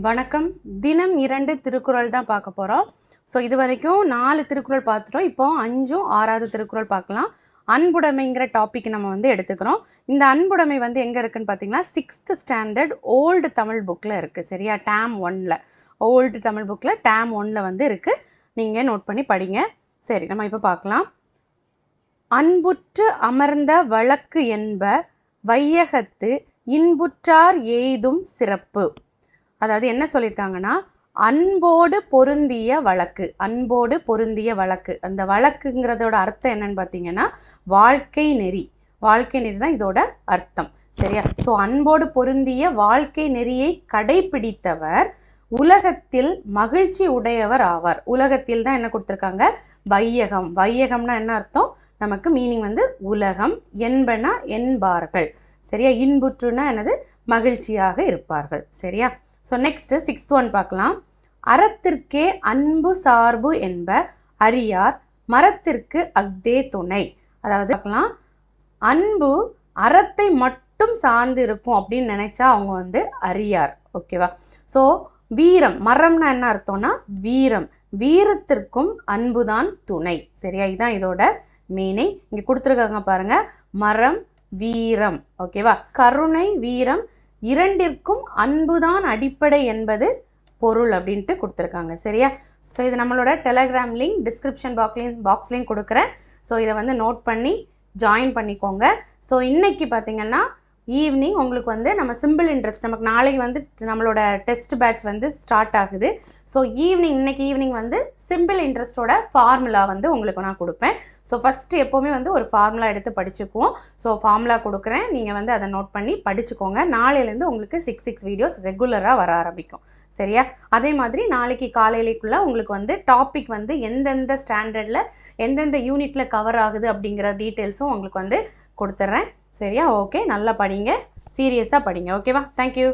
வணக்கம். தினம் இரண்டு திருக்குறள் தான் பார்க்க போகிறோம் ஸோ இது வரைக்கும் நாலு திருக்குறள் பார்த்துட்டோம். இப்போ அஞ்சும் ஆறாவது திருக்குறள் பார்க்கலாம். அன்புடைமைங்கிற டாபிக் நம்ம வந்து எடுத்துக்கிறோம். இந்த அன்புடைமை வந்து எங்கே இருக்குன்னு பார்த்தீங்கன்னா சிக்ஸ்த் ஸ்டாண்டர்ட் ஓல்டு தமிழ் புக்கில் இருக்குது சரியா? டேம் ஒன்னில் ஓல்டு தமிழ் புக்கில் டேம் ஒன்னில் வந்து இருக்குது நீங்கள் நோட் பண்ணி படிங்க. சரி நம்ம இப்போ பார்க்கலாம். அன்புற்று அமர்ந்த வழக்கு என்ப வையகத்து இன்புற்றார் எய்தும் சிறப்பு. அதாவது என்ன சொல்லியிருக்காங்கன்னா அன்போடு பொருந்திய வழக்கு அன்போடு பொருந்திய வழக்கு. அந்த வழக்குங்கிறதோட அர்த்தம் என்னன்னு பார்த்தீங்கன்னா வாழ்க்கை நெறி. வாழ்க்கை நெறி தான் இதோட அர்த்தம். சரியா? ஸோ அன்போடு பொருந்திய வாழ்க்கை நெறியை கடைபிடித்தவர் உலகத்தில் மகிழ்ச்சி உடையவர் ஆவார். உலகத்தில் தான் என்ன கொடுத்துருக்காங்க? வையகம். வையகம்னா என்ன அர்த்தம்? நமக்கு மீனிங் வந்து உலகம் என்பன என்பார்கள். சரியா? இன்புற்றுனா என்னது? மகிழ்ச்சியாக இருப்பார்கள். சரியா? ஸோ நெக்ஸ்ட்டு சிக்ஸ்த் ஒன் பார்க்கலாம். அறத்திற்கே அன்பு சார்பு என்ப அறியார் மரத்திற்கு அக்தே துணை. அதாவது பார்க்கலாம். அன்பு அறத்தை மட்டும் சார்ந்து இருக்கும் அப்படின்னு நினைச்சா அவங்க வந்து அறியார் ஓகேவா ஸோ வீரம். மரம்னா என்ன அர்த்தம்னா வீரம். வீரத்திற்கும் அன்புதான் துணை. சரியா? இதுதான் இதோட மீனிங் இங்கே கொடுத்துருக்காங்க பாருங்க. மரம் வீரம். ஓகேவா கருணை வீரம் இரண்டிற்கும் அன்புதான் அடிப்படை என்பது பொருள் அப்படின்ட்டு கொடுத்துருக்காங்க. சரியா? ஸோ இது நம்மளோட டெலகிராம் லிங்க் டிஸ்கிரிப்ஷன் பாக்ஸ்லேயும் பாக்ஸ்லையும் கொடுக்குறேன். ஸோ இதை வந்து நோட் பண்ணி ஜாயின் பண்ணிக்கோங்க. ஸோ இன்னைக்கு பார்த்தீங்கன்னா ஈவினிங் உங்களுக்கு வந்து நம்ம சிம்பிள் இன்ட்ரெஸ்ட் நமக்கு நாளைக்கு வந்து நம்மளோட டெஸ்ட் பேட்ச் வந்து ஸ்டார்ட் ஆகுது. ஸோ ஈவினிங் இன்னைக்கு ஈவினிங் வந்து சிம்பிள் இன்ட்ரெஸ்ட்டோட ஃபார்முலா வந்து உங்களுக்கு நான் கொடுப்பேன். ஸோ ஃபஸ்ட்டு எப்போவுமே வந்து ஒரு ஃபார்முலா எடுத்து படிச்சுக்குவோம். ஸோ ஃபார்முலா கொடுக்குறேன். நீங்கள் வந்து அதை நோட் பண்ணி படிச்சுக்கோங்க. நாளையிலேருந்து உங்களுக்கு சிக்ஸ் சிக்ஸ் வீடியோஸ் ரெகுலராக வர ஆரம்பிக்கும். சரியா? அதே மாதிரி நாளைக்கு காலையிலேக்குள்ளே உங்களுக்கு வந்து டாபிக் வந்து எந்தெந்த ஸ்டாண்டர்டில் எந்தெந்த யூனிட்டில் கவர் ஆகுது அப்படிங்கிற டீட்டெயில்ஸும் உங்களுக்கு வந்து கொடுத்துட்றேன் சரியா? ஓகே நல்லா படிங்க. சீரியஸாக படிங்க. ஓகேவா தேங்க்யூ